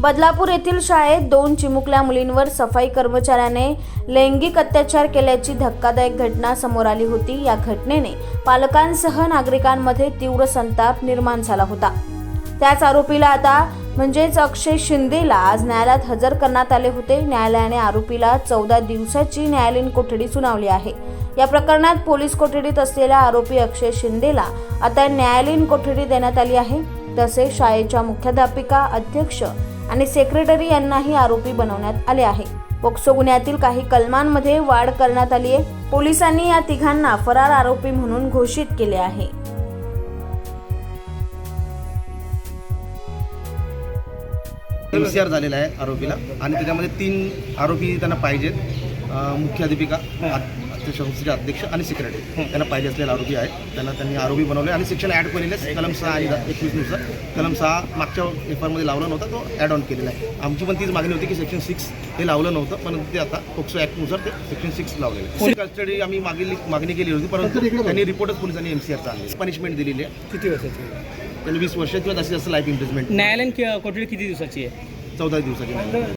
बदलापूर येथील शाळेत दोन चिमुकल्या मुलींवर सफाई कर्मचाऱ्याने लैंगिक अत्याचार केल्याची धक्कादायक घटना समोर आली होती. या घटनेने पालकांसह नागरिकांमध्ये तीव्र संताप निर्माण झाला होता. त्याच आरोपीला आता म्हणजेच अक्षय शिंदेला आज न्यायालयात हजर करण्यात आले होते. न्यायालयाने आरोपीला चौदा दिवसाची न्यायालयीन कोठडी सुनावली आहे. या प्रकरणात पोलीस कोठडीत असलेला आरोपी अक्षय शिंदेला आता न्यायालयीन कोठडी देण्यात आली आहे. तसेच शाळेच्या मुख्याध्यापिका अध्यक्ष आणि सेक्रेटरी यांनाही आरोपी बनवण्यात आले आहे. पोक्सो गुन्ह्यातील काही कलमांमध्ये वाढ करण्यात आली आहे पोलिसांनी या तिघांना फरार आरोपी म्हणून घोषित केले आहे. झालेला आहे आरोपीला. आणि त्याच्यामध्ये तीन आरोपी त्यांना पाहिजेत. मुख्याध्यापिका अध्यक्ष संस्थेचे अध्यक्ष आणि सेक्रेटरी त्यांना पाहिजे असलेले आरोपी आहेत. त्यांना त्यांनी आरोपी बनवले आणि सेक्शन ॲड केलेले. कलम सहा आणि एकवीसनुसार. कलम सहा मागच्या एफ आरमध्ये लावला नव्हता तो ॲड ऑन केलेला आहे. आमची पण तीच मागणी होती की सेक्शन सिक्स हे लावलं नव्हतं परंतु ते आता पोक्सो ॲक्टनुसार ते सेक्शन सिक्स लावलेलं कस्टडी आम्ही मागील मागणी केली होती परंतु त्यांनी रिपोर्टच पोलिसांनी एम सी आरचा आणले पनिशमेंट दिलेली आहे. किती वर्षाची त्यांनी वीस वर्ष किंवा जास्तीत जास्त लाईफ इम्प्रिजमेंट न्यायालयीन कोठडी किती दिवसाची आहे? चौदा दिवसाची